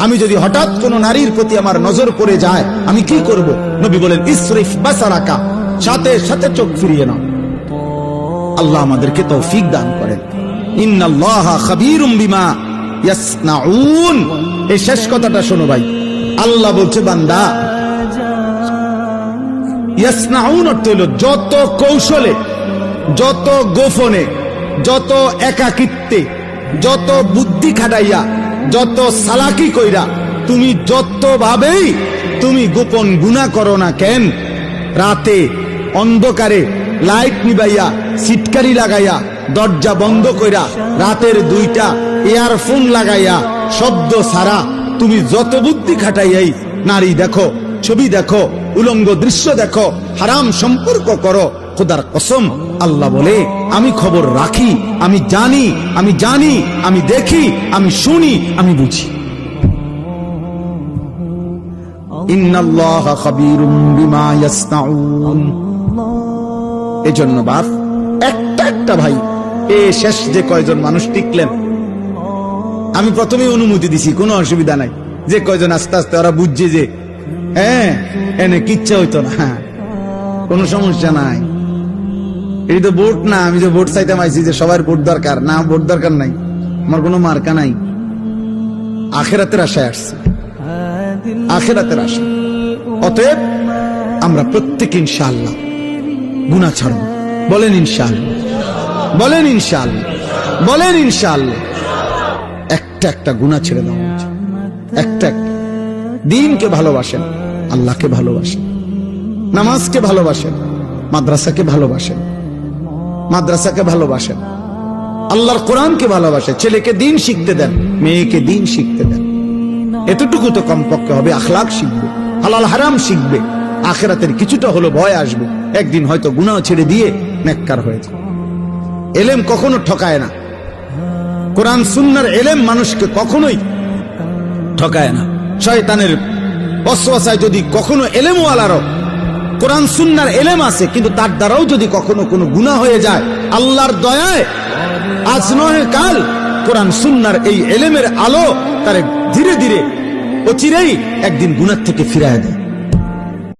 আমি যদি হঠাৎ কোন নারীর প্রতি আমার নজর পড়ে যায়, আমি কি করব? নবী বলেন, ইসরিফ বাসারাকা, সাথে সাথে চোখ ফিরিয়ে নাও। আল্লাহ আমাদেরকে তৌফিক দান করেন। খাবীরুম বিমা ইয়াসনাউন। এই শেষ কথাটা শোনো ভাই। আল্লাহ বলছে, বান্দা, ইয়াসনাউন অর্থ হলো যত কৌশলে, যত গোপনে, যত একাকিত্বে, যত বুদ্ধি খাটাইয়া যত সালাকি কইরা, তুমি যত ভাবেই তুমি গোপন গুণা করো না কেন, রাতে অন্ধকারে লাইট নিবাইয়া সিটকারি লাগাইয়া, দরজা বন্ধ কইরা, রাতের দুইটা ইয়ারফোন লাগাইয়া, শব্দ সারা তুমি যত বুদ্ধি খাটাইয়াই নারী দেখো, ছবি দেখো, উলঙ্গ দৃশ্য দেখো, হারাম সম্পর্ক করো খোদার কসম, আল্লাহ বলে, আমি খবর রাখি, আমি জানি আমি জানি, আমি দেখি, আমি শুনি, আমি বুঝি। এজন্য বাপ, একটা একটা ভাই, এ শেষ যে কয়জন মানুষ টিকলেন, আমি প্রথমে অনুমতি দিছি, কোনো অসুবিধা নাই। যে কয়জন আস্তে আস্তে ওরা বুঝছে যে হ্যাঁ এনে কিচ্ছা হইতো না। কোনো সমস্যা নাই। এই তো ভোট না, আমি যে ভোট চাইতে আইছি যে সবার ভোট দরকার। না, ভোট দরকার নাই। আমার কোনো মার্কা নাই। আখেরাতের আশায় আসছে। আখেরাতের আশা অতএব আমরা প্রত্যেক ইনশাআল্লাহ গুণা ছাড়ব। বলেন ইনশাআল্লাহ। বলেন ইনশাআল্লাহ। বলেন ইনশাআল্লাহ। একটা একটা গুণা ছেড়ে দেওয়া উচিত একটা একটা। দিনকে ভালোবাসেন, আল্লাহকে ভালোবাসেন, নামাজকে ভালোবাসেন, মাদ্রাসাকে ভালোবাসেন। মাদ্রাসাকে ভালোবাসেন। আল্লাহর কোরআনকে ভালোবাসে ছেলেকে দিন শিখতে দেন, মেয়েকে দিন শিখতে দেন। এতটুকু তো কমপক্ষে হবে আখলাক শিখবে, হালাল হারাম শিখবে। আখেরাতের কিছুটা হলো ভয় আসবে। একদিন হয়তো গুনাহ ছেড়ে দিয়ে নেককার হয়েছে এলেম কখনো ঠকায় না। কোরআন সুন্নার এলেম মানুষকে কখনোই ঠকায় না। শয়তানের অশ্বাসায় যদি কখনো এলেমওয়ালারও কোরআন সুন্নার এলেম আছে, কিন্তু তার দ্বারাও যদি কখনো কোনো গুণা হয়ে যায়, আল্লাহর দয়ায় আজ নয় কাল কোরআন সুন্নার এই এলেমের আলো তার ধীরে ধীরে অচিরেই একদিন গুণার থেকে ফিরায় দেয়।